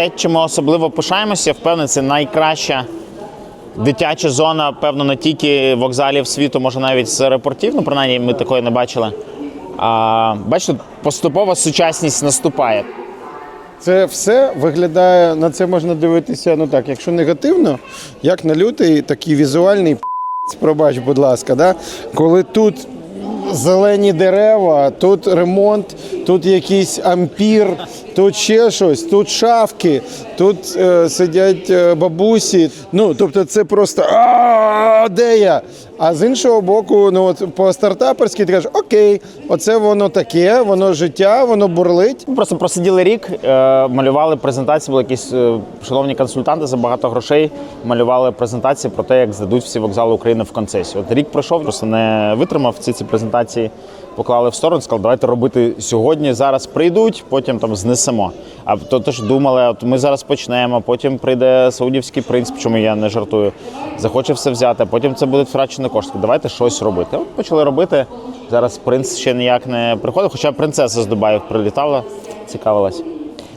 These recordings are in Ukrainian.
те, чим ми особливо пишаємося, я впевнений, це найкраща дитяча зона, певно, не тільки вокзалів світу, може навіть з аеропортів, ну принаймні ми такої не бачили. А, бачите, поступово сучасність наступає. Це все виглядає, на це можна дивитися, ну так, якщо негативно, як на лютий такий візуальний п***ць, пробач, будь ласка, да? коли тут зелені дерева, тут ремонт, тут якийсь ампір, тут ще щось, тут шавки, тут е, сидять е, бабусі. Ну, тобто це просто «А, де я? А з іншого боку, ну от по стартаперськи ти кажеш, окей, оце воно таке, воно життя, воно бурлить. Ми просто просиділи рік, е, малювали презентації, були якісь е, шановні консультанти за багато грошей. Малювали презентації про те, як здадуть всі вокзали України в концесію. От рік пройшов, просто не витримав ці ці презентації, поклали в сторону, сказали, давайте робити сьогодні. Зараз прийдуть, потім там знесемо. А то теж думали, от ми зараз почнемо, потім прийде саудівський принц, чому я не жартую. Захоче все взяти, потім це буде втрачено кошти. Давайте щось робити. От почали робити. Зараз принц ще ніяк не приходив, хоча принцеса з Дубаю прилітала, цікавилась.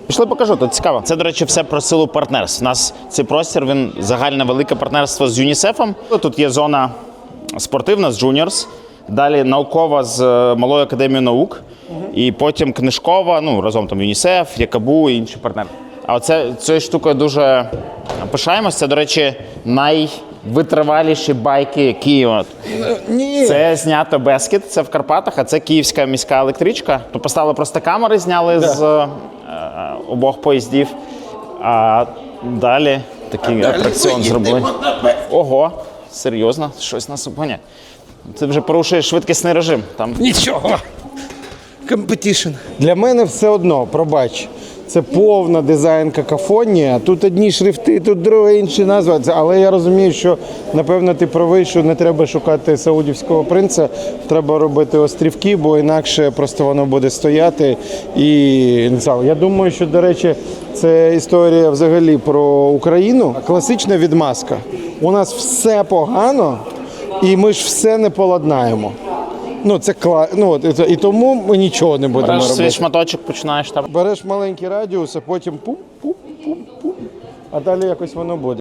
Пішли покажу, тут цікаво. Це, до речі, все про силу партнерств. У нас цей простір, він загальне велике партнерство з ЮНІСЕФом. Тут є зона спортивна з Juniors, далі наукова з е, Малою академією наук, і потім книжкова, ну разом там ЮНІСЕФ, Якабу і інші партнери. А оце цією штукою дуже пишаємось. Це, до речі, найвитриваліші байки Києва. Ні. Це знято Бескіт, це в Карпатах, а це київська міська електричка. То поставили просто камери, зняли з е, обох поїздів. А далі такий атракціон зробили. Ого, серйозно, щось нас обганяє. Це вже порушує швидкісний режим. Там Нічого. Компетішн. Для мене все одно, пробач. Це повна дизайн какафонія. Тут одні шрифти, тут друге інші назви. Це- Але я розумію, що напевно ти правий, що не треба шукати саудівського принца. Треба робити острівки, бо інакше просто воно буде стояти. І я думаю, що до речі, це історія взагалі про Україну. Класична відмазка. У нас все погано, і ми ж все не поладнаємо. Ну, це кла... ну, от, і тому ми нічого не будемо береш свій робити. шматочок, починаєш там. Береш маленький радіус, а потім пум-пум-пум-пум, а далі якось воно буде.